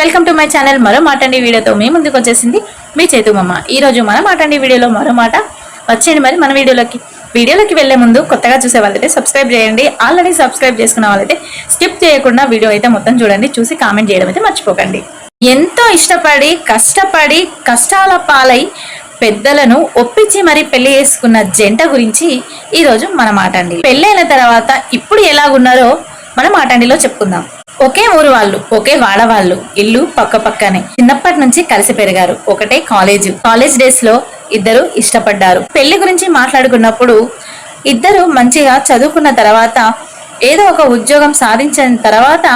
Welcome to my channel. మరో మాటండి వీడియోతో మీ ముందుకు వచ్చేసింది మీ చేతుమమ్మ ఈ రోజు మన మాటండి వీడియోలో మరో మాట వచ్చేయండి మరి మన వీడియోలోకి. వీడియోలోకి వెళ్ళే ముందు కొత్తగా చూసే వాళ్ళైతే సబ్స్క్రైబ్ చేయండి. ఆల్రెడీ సబ్స్క్రైబ్ చేసుకున్న వాళ్ళైతే స్కిప్ చేయకుండా వీడియో అయితే మొత్తం చూడండి. చూసి కామెంట్ చేయడం అయితే మర్చిపోకండి. ఎంతో ఇష్టపడి కష్టపడి కష్టాల పాలై పెద్దలను ఒప్పించి మరి పెళ్ళి చేసుకున్న జంట గురించి ఈరోజు మన మాట అండి. పెళ్ళైన తర్వాత ఇప్పుడు ఎలాగున్నారో మన మాటండిలో చెప్పుకుందాం. ఒకే ఊరు వాళ్ళు ఒకే వాడవాళ్ళు ఇల్లు పక్క పక్కనే. చిన్నప్పటి నుంచి కలిసి పెరిగారు. ఒకటే కాలేజ్. కాలేజ్ డేస్లో ఇద్దరు ఇష్టపడ్డారు. పెళ్ళి గురించి మాట్లాడుకున్నప్పుడు ఇద్దరు మంచిగా చదువుకున్న తర్వాత ఏదో ఒక ఉద్యోగం సాధించిన తర్వాత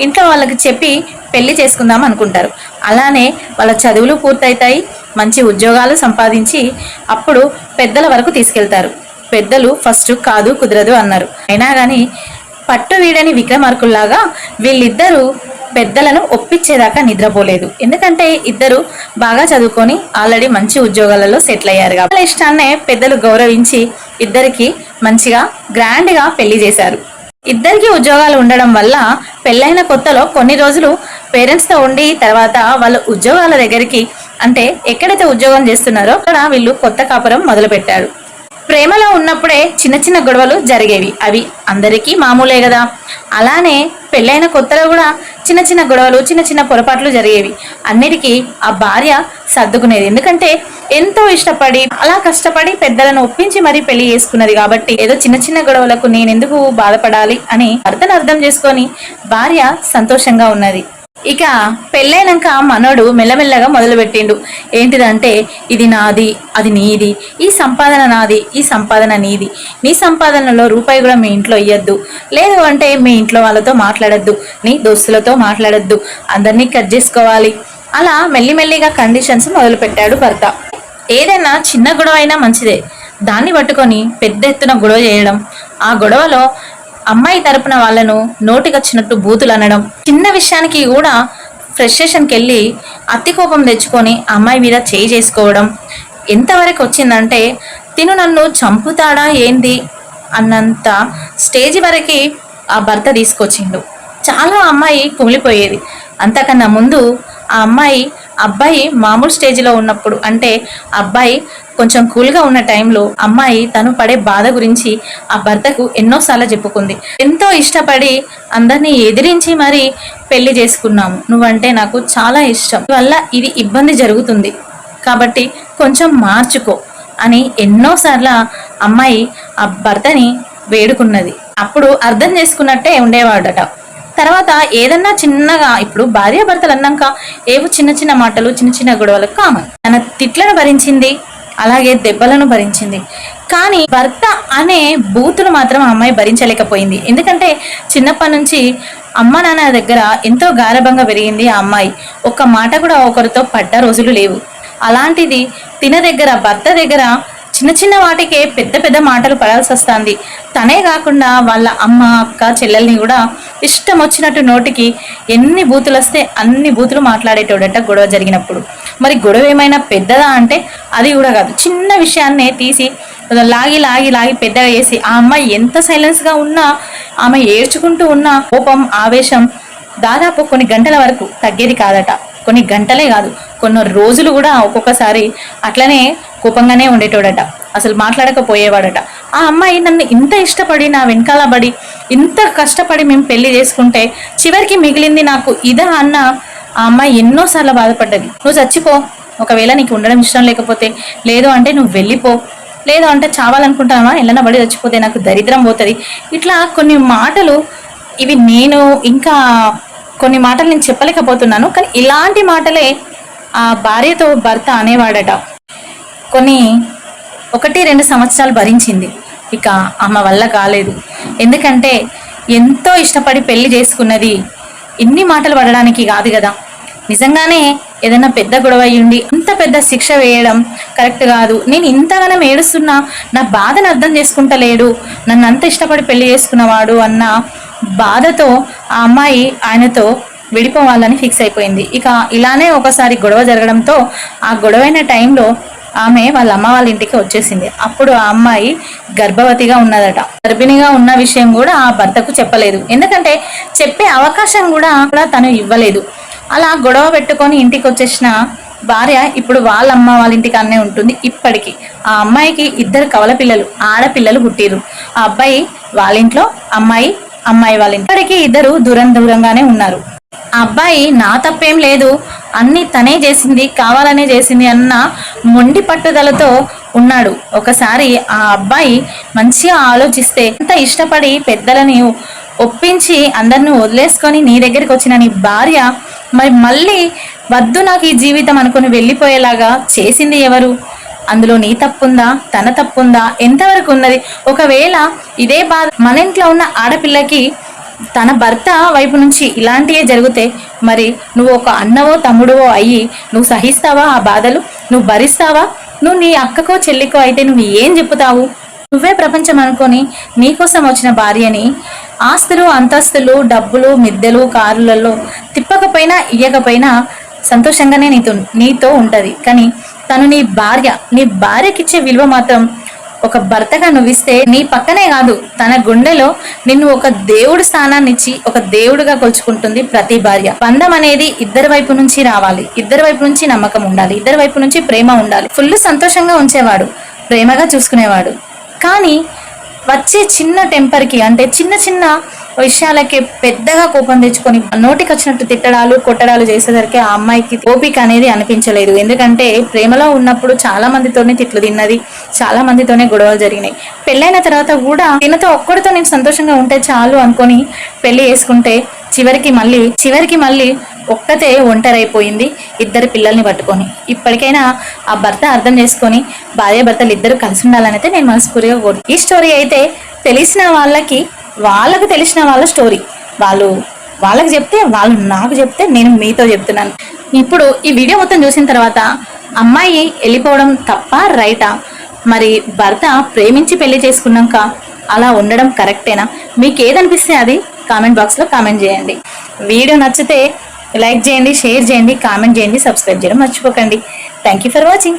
ఇంట్లో వాళ్ళకి చెప్పి పెళ్ళి చేసుకుందాం అనుకుంటారు. అలానే వాళ్ళ చదువులు పూర్తయితాయి మంచి ఉద్యోగాలు సంపాదించి అప్పుడు పెద్దల వరకు తీసుకెళ్తారు. పెద్దలు ఫస్ట్ కాదు కుదరదు అన్నారు. అయినా కానీ పట్టు వీడని విక్రమార్కుల్లాగా వీళ్ళిద్దరూ పెద్దలను ఒప్పించేదాకా నిద్రపోలేదు. ఎందుకంటే ఇద్దరు బాగా చదువుకొని ఆల్రెడీ మంచి ఉద్యోగాలలో సెటిల్ అయ్యారు కాబట్టి వాళ్ళ ఇష్టాన్నే పెద్దలు గౌరవించి ఇద్దరికి మంచిగా గ్రాండ్గా పెళ్ళి చేశారు. ఇద్దరికి ఉద్యోగాలు ఉండడం వల్ల పెళ్ళైన కొత్తలో కొన్ని రోజులు పేరెంట్స్తో ఉండి తర్వాత వాళ్ళ ఉద్యోగాల దగ్గరికి అంటే ఎక్కడైతే ఉద్యోగం చేస్తున్నారో అక్కడ వీళ్ళు కొత్త కాపురం మొదలుపెట్టారు. ప్రేమలో ఉన్నప్పుడే చిన్న చిన్న గొడవలు జరిగేవి. అవి అందరికీ మామూలే కదా అలానే పెళ్ళైన కొత్తలో కూడా చిన్న చిన్న గొడవలు చిన్న చిన్న పొరపాట్లు జరిగేవి. అన్నిటికీ ఆ భార్య సర్దుకునేది. ఎందుకంటే ఎంతో ఇష్టపడి అలా కష్టపడి పెద్దలను ఒప్పించి మరీ పెళ్ళి చేసుకున్నది కాబట్టి ఏదో చిన్న చిన్న గొడవలకు నేనెందుకు బాధపడాలి అని అర్థం అర్థం చేసుకొని భార్య సంతోషంగా ఉన్నది. ఇక పెళ్ళైనాక మనోడు మెల్లమెల్లగా మొదలుపెట్టిండు. ఏంటిదంటే ఇది నాది అది నీది ఈ సంపాదన నాది ఈ సంపాదన నీది. నీ సంపాదనలో రూపాయి కూడా మీ ఇంట్లో ఇయ్యద్దు. లేదు అంటే మీ ఇంట్లో వాళ్ళతో మాట్లాడద్దు నీ దోస్తులతో మాట్లాడద్దు. అందరినీ కట్ చేసుకోవాలి. అలా మెల్లిమెల్లిగా కండిషన్స్ మొదలుపెట్టాడు భర్త. ఏదైనా చిన్న గొడవ అయినా మంచిదే. దాన్ని పట్టుకొని పెద్ద ఎత్తున గొడవ చేయడం. ఆ గొడవలో అమ్మాయి తరపున వాళ్ళను నోటికొచ్చినట్టు బూతులు అనడం. చిన్న విషయానికి కూడా ఫ్రస్ట్రేషన్కి వెళ్ళి అతి కోపం తెచ్చుకొని అమ్మాయి మీద చేయి చేసుకోవడం. ఎంతవరకు వచ్చిందంటే తిను నన్ను చంపుతాడా ఏంది? అన్నంత స్టేజ్ వరకు ఆ భర్త తీసుకొచ్చిండు. చాలా అమ్మాయి కుమిలిపోయేది. అంతకన్నా ముందు ఆ అమ్మాయి అబ్బాయి మామూలు స్టేజ్లో ఉన్నప్పుడు అంటే అబ్బాయి కొంచెం కూల్గా ఉన్న టైంలో అమ్మాయి తను పడే బాధ గురించి ఆ భర్తకు ఎన్నోసార్లు చెప్పుకుంది. ఎంతో ఇష్టపడి అందరినీ ఎదిరించి మరి పెళ్ళి చేసుకున్నాము. నువ్వంటే నాకు చాలా ఇష్టం. వల్ల ఇది ఇబ్బంది జరుగుతుంది. కాబట్టి కొంచెం మార్చుకో అని ఎన్నోసార్లు అమ్మాయి ఆ భర్తని వేడుకున్నది. అప్పుడు అర్థం చేసుకున్నట్టే ఉండేవాడట. తర్వాత ఏదన్నా చిన్నగా ఇప్పుడు భార్యాభర్తలు అన్నాక ఏవో చిన్న చిన్న మాటలు చిన్న చిన్న గొడవలు కామన్. తన తిట్లను భరించింది అలాగే దెబ్బలను భరించింది. కానీ భర్త అనే బూతులు మాత్రం ఆ అమ్మాయి భరించలేకపోయింది. ఎందుకంటే చిన్నప్పటి నుంచి అమ్మ నాన్న దగ్గర ఎంతో గారభంగా పెరిగింది ఆ అమ్మాయి. ఒక్క మాట కూడా ఒకరితో పడ్డ రోజులు లేవు. అలాంటిది తిన దగ్గర భర్త దగ్గర చిన్న చిన్న వాటికే పెద్ద పెద్ద మాటలు పడాల్సి వస్తుంది. తనే కాకుండా వాళ్ళ అమ్మ అక్క చెల్లెల్ని కూడా ఇష్టం వచ్చినట్టు నోటికి ఎన్ని బూతులు వస్తే అన్ని బూతులు మాట్లాడేటోడట గొడవ జరిగినప్పుడు. మరి గొడవ ఏమైనా పెద్దదా అంటే అది కూడా కాదు. చిన్న విషయాన్నే తీసి లాగి లాగి లాగి పెద్దగా చేసి ఆ అమ్మాయి ఎంత సైలెన్స్గా ఉన్నా ఆమె ఏడ్చుకుంటూ ఉన్న కోపం ఆవేశం దాదాపు కొన్ని గంటల వరకు తగ్గేది కాదట. కొన్ని గంటలే కాదు కొన్ని రోజులు కూడా ఒక్కొక్కసారి అట్లనే కోపంగానే ఉండేటోడట. అసలు మాట్లాడకపోయేవాడట. ఆ అమ్మాయి నన్ను ఇంత ఇష్టపడి నా వెనకాల పడి ఇంత కష్టపడి మేము పెళ్ళి చేసుకుంటే చివరికి మిగిలింది నాకు ఇదా అన్న ఆ అమ్మాయి ఎన్నోసార్లు బాధపడ్డది. నువ్వు చచ్చిపో. ఒకవేళ నీకు ఉండడం ఇష్టం లేకపోతే లేదు అంటే నువ్వు వెళ్ళిపో. లేదు అంటే చావాలనుకుంటావా? ఎల్లన పడి చచ్చిపోతే నాకు దరిద్రం పోతుంది. ఇట్లా కొన్ని మాటలు ఇవి నేను ఇంకా కొన్ని మాటలు నేను చెప్పలేకపోతున్నాను. కానీ ఇలాంటి మాటలే ఆ భార్యతో భర్త అనేవాడట. కొన్ని ఒకటి రెండు సంవత్సరాలు భరించింది. ఇక ఆమె వల్ల కాలేదు. ఎందుకంటే ఎంతో ఇష్టపడి పెళ్ళి చేసుకున్నది ఇన్ని మాటలు పడడానికి కాదు కదా. నిజంగానే ఏదైనా పెద్ద గొడవ అయ్యుండి ఇంత పెద్ద శిక్ష వేయడం కరెక్ట్ కాదు. నేను ఇంతగానం ఏడుస్తున్నా నా బాధను అర్థం చేసుకుంటలేడు నన్ను అంత ఇష్టపడి పెళ్ళి చేసుకున్నవాడు అన్న బాధతో ఆ అమ్మాయి ఆయనతో విడిపోవాలని ఫిక్స్ అయిపోయింది. ఇక ఇలానే ఒకసారి గొడవ జరగడంతో ఆ గొడవైన టైంలో ఆమె వాళ్ళ అమ్మ వాళ్ళ ఇంటికి వచ్చేసింది. అప్పుడు ఆ అమ్మాయి గర్భవతిగా ఉన్నదట. గర్భిణిగా ఉన్న విషయం కూడా ఆ భర్తకు చెప్పలేదు. ఎందుకంటే చెప్పే అవకాశం కూడా కూడా తను ఇవ్వలేదు. అలా గొడవ పెట్టుకొని ఇంటికి వచ్చేసిన భార్య ఇప్పుడు వాళ్ళ అమ్మ వాళ్ళ ఇంటికి అన్నే ఉంటుంది. ఇప్పటికి ఆ అమ్మాయికి ఇద్దరు కవల పిల్లలు ఆడపిల్లలు పుట్టిరు ఆ అబ్బాయి వాళ్ళ ఇంట్లో అమ్మాయి అమ్మాయి వాళ్ళ ఇంటి ఇప్పటికీ ఇద్దరు దూరం దూరంగానే ఉన్నారు. ఆ అబ్బాయి నా తప్పేం లేదు. అన్ని తనే చేసింది కావాలనే చేసింది అన్న మొండి పట్టుదలతో ఉన్నాడు. ఒకసారి ఆ అబ్బాయి మంచిగా ఆలోచిస్తే అంత ఇష్టపడి పెద్దలని ఒప్పించి అందరిని వదిలేసుకొని నీ దగ్గరికి వచ్చిన నీ భార్య మరి మళ్ళీ వద్దు నాకు ఈ జీవితం అనుకుని వెళ్ళిపోయేలాగా చేసింది ఎవరు? అందులో నీ తప్పుందా? తన తప్పుందా? ఎంతవరకు ఉన్నది? ఒకవేళ ఇదే బాధ మన ఇంట్లో ఉన్న ఆడపిల్లకి తన భర్త వైపు నుంచి ఇలాంటివే జరిగితే మరి నువ్వు ఒక అన్నవో తమ్ముడువో అయ్యి నువ్వు సహిస్తావా ఆ బాధలు? నువ్వు భరిస్తావా? నువ్వు నీ అక్కకో చెల్లికో అయితే నువ్వు ఏం చెప్పుతావు? నువ్వే ప్రపంచం అనుకొని నీకోసం వచ్చిన భార్యని ఆస్తులు అంతస్తులు డబ్బులు మిద్దెలు కారులలో తిప్పకపోయినా ఇయ్యకపోయినా సంతోషంగానే నీతో నీతో ఉంటుంది. కానీ తను నీ భార్య నీ భార్యకిచ్చే విలువ మాత్రం ఒక భర్తగా నువ్విస్తే నీ పక్కనే కాదు తన గుండెలో నిన్ను ఒక దేవుడు స్థానాన్ని ఇచ్చి ఒక దేవుడుగా కొలుచుకుంటుంది ప్రతి భార్య. బంధం అనేది ఇద్దరి వైపు నుంచి రావాలి. ఇద్దరి వైపు నుంచి నమ్మకం ఉండాలి. ఇద్దరి వైపు నుంచి ప్రేమ ఉండాలి. ఫుల్ సంతోషంగా ఉంచేవాడు ప్రేమగా చూసుకునేవాడు. కానీ వచ్చే చిన్న టెంపర్కి అంటే చిన్న చిన్న విషయాలకి పెద్దగా కోపం తెచ్చుకొని నోటికి వచ్చినట్టు తిట్టడాలు కొట్టడాలు చేసేసరికి ఆ అమ్మాయికి ఓపిక అనేది అనిపించలేదు. ఎందుకంటే ప్రేమలో ఉన్నప్పుడు చాలా మందితోనే తిట్లు తిన్నది చాలా మందితోనే గొడవలు జరిగినాయి. పెళ్ళైన తర్వాత కూడా తినతో ఒక్కడితో నేను సంతోషంగా ఉంటే చాలు అనుకొని పెళ్ళి చేసుకుంటే చివరికి మళ్ళీ చివరికి మళ్ళీ ఒక్కతే ఒంటరైపోయింది ఇద్దరు పిల్లల్ని పట్టుకొని. ఇప్పటికైనా ఆ భర్త అర్థం చేసుకొని భార్య భర్తలు ఇద్దరు కలిసి ఉండాలని అయితే నేను మనస్ఫూర్తిగా కోరు ఈ స్టోరీ అయితే తెలిసిన వాళ్ళకి వాళ్ళకు తెలిసిన వాళ్ళ స్టోరీ. వాళ్ళు వాళ్ళకి చెప్తే వాళ్ళు నాకు చెప్తే నేను మీతో చెప్తున్నాను. ఇప్పుడు ఈ వీడియో మొత్తం చూసిన తర్వాత అమ్మాయి వెళ్ళిపోవడం తప్ప రైటా? మరి భర్త ప్రేమించి పెళ్ళి చేసుకున్నాక అలా ఉండడం కరెక్టేనా? మీకు ఏదనిపిస్తే అది కామెంట్ బాక్స్లో కామెంట్ చేయండి. వీడియో నచ్చితే లైక్ చేయండి షేర్ చేయండి కామెంట్ చేయండి సబ్స్క్రైబ్ చేయడం మర్చిపోకండి. Thank you for watching